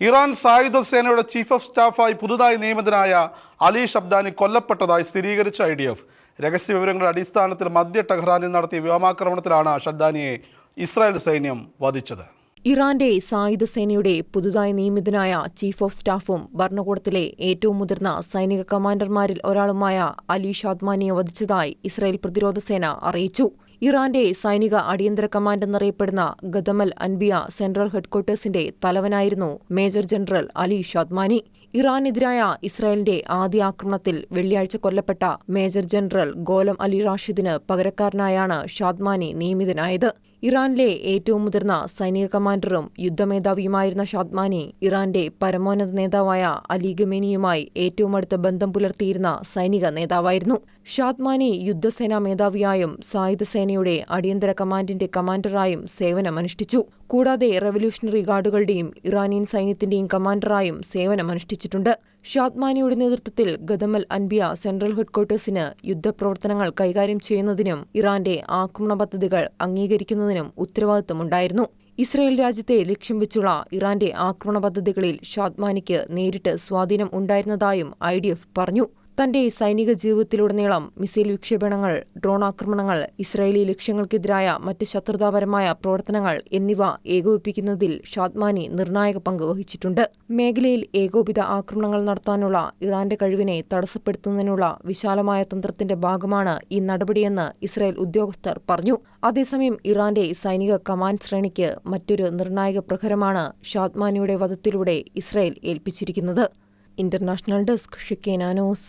Iran സായുധ സേനയുടെ chief of സ്റ്റാഫായി പുതുതായി നിയമിതനായ അലി ഷബ്ദാനി കൊല്ലപ്പെട്ടതായി സ്ഥിരീകരിച്ച ഐ ഡി എഫ്. രഹസ്യ വിവരങ്ങളുടെ അടിസ്ഥാനത്തിൽ മധ്യ ടെഹ്റാനിൽ നടത്തിയ വ്യോമാക്രമണത്തിലാണ് ഷബ്ദാനിയെ ഇസ്രായേൽ സൈന്യം വധിച്ചത്. ഇറാന്റെ സായുധ സേനയുടെ പുതുതായി നിയമിതനായ ചീഫ് ഓഫ് സ്റ്റാഫും ഭരണകൂടത്തിലെ ഏറ്റവും മുതിർന്ന സൈനിക കമാൻഡർമാരിൽ ഒരാളുമായ അലി ഷാദ്മാനിയെ വധിച്ചതായി ഇസ്രായേൽ പ്രതിരോധ സേന അറിയിച്ചു. ഇറാന്റെ സൈനിക അടിയന്തര കമാൻഡ് എന്നറിയപ്പെടുന്ന ഗദമൽ അൻബിയ സെൻട്രൽ ഹെഡ്ക്വാർട്ടേഴ്സിന്റെ തലവനായിരുന്നു മേജർ ജനറൽ അലി ഷാദ്മാനി. ഇറാനെതിരായ ഇസ്രായേലിന്റെ ആദ്യ ആക്രമണത്തിൽ വെള്ളിയാഴ്ച കൊല്ലപ്പെട്ട മേജർ ജനറൽ ഗോലം അലി റാഷിദിന് പകരക്കാരനായാണ് ഷാദ്മാനി നിയമിതനായത്. ഇറാനിലെ ഏറ്റവും മുതിർന്ന സൈനിക കമാൻഡറും യുദ്ധമേധാവിയുമായിരുന്ന ഷാദ്മാനി ഇറാന്റെ പരമോന്നത നേതാവായ അലി ഗമേനിയുമായി ഏറ്റവും അടുത്ത ബന്ധം പുലർത്തിയിരുന്ന സൈനിക നേതാവായിരുന്നു. ഷാദ്മാനി യുദ്ധസേനാ മേധാവിയായും സായുധ സേനയുടെ അടിയന്തര കമാൻഡിന്റെ കമാൻഡറായും സേവനമനുഷ്ഠിച്ചു. കൂടാതെ റവല്യൂഷണറി ഗാർഡുകളുടെയും ഇറാനിയൻ സൈന്യത്തിന്റെയും കമാൻഡറായും സേവനമനുഷ്ഠിച്ചിട്ടുണ്ട്. ഷാദ്മാനിയുടെ നേതൃത്വത്തിൽ ഗദമൽ അൻബിയ സെൻട്രൽ ഹെഡ്ക്വാർട്ടേഴ്സിന് യുദ്ധപ്രവർത്തനങ്ങൾ കൈകാര്യം ചെയ്യുന്നതിനും ഇറാന്റെ ആക്രമണ പദ്ധതികൾ അംഗീകരിക്കുന്നതിനും ഉത്തരവാദിത്തമുണ്ടായിരുന്നു. ഇസ്രയേൽ രാജ്യത്തെ ലക്ഷ്യം വെച്ചുള്ള ഇറാന്റെ ആക്രമണ പദ്ധതികളിൽ ഷാദ്മാനിക്ക് നേരിട്ട് സ്വാധീനം ഉണ്ടായിരുന്നതായും ഐ പറഞ്ഞു. തന്റെ സൈനിക ജീവിതത്തിലുടനീളം മിസൈൽ വിക്ഷേപണങ്ങൾ ഡ്രോൺ ആക്രമണങ്ങൾ ഇസ്രായേലി ലക്ഷ്യങ്ങൾക്കെതിരായ മറ്റ് ശത്രുതാപരമായ പ്രവർത്തനങ്ങൾ എന്നിവ ഏകോപിപ്പിക്കുന്നതിൽ ഷാദ്മാനി നിർണായക പങ്ക് വഹിച്ചിട്ടുണ്ട്. മേഖലയിൽ ഏകോപിത ആക്രമണങ്ങൾ നടത്താനുള്ള ഇറാന്റെ കഴിവിനെ തടസ്സപ്പെടുത്തുന്നതിനുള്ള വിശാലമായ തന്ത്രത്തിന്റെ ഭാഗമാണ് ഈ നടപടിയെന്ന് ഇസ്രായേൽ ഉദ്യോഗസ്ഥർ പറഞ്ഞു. അതേസമയം ഇറാന്റെ സൈനിക കമാൻഡ് ശ്രേണിക്ക് മറ്റൊരു നിർണായക പ്രഹരമാണ് ഷാദ്മാനിയുടെ വധത്തിലൂടെ ഇസ്രായേൽ ഏൽപ്പിച്ചിരിക്കുന്നത്. International desk ഷിക്കേനാനോസ്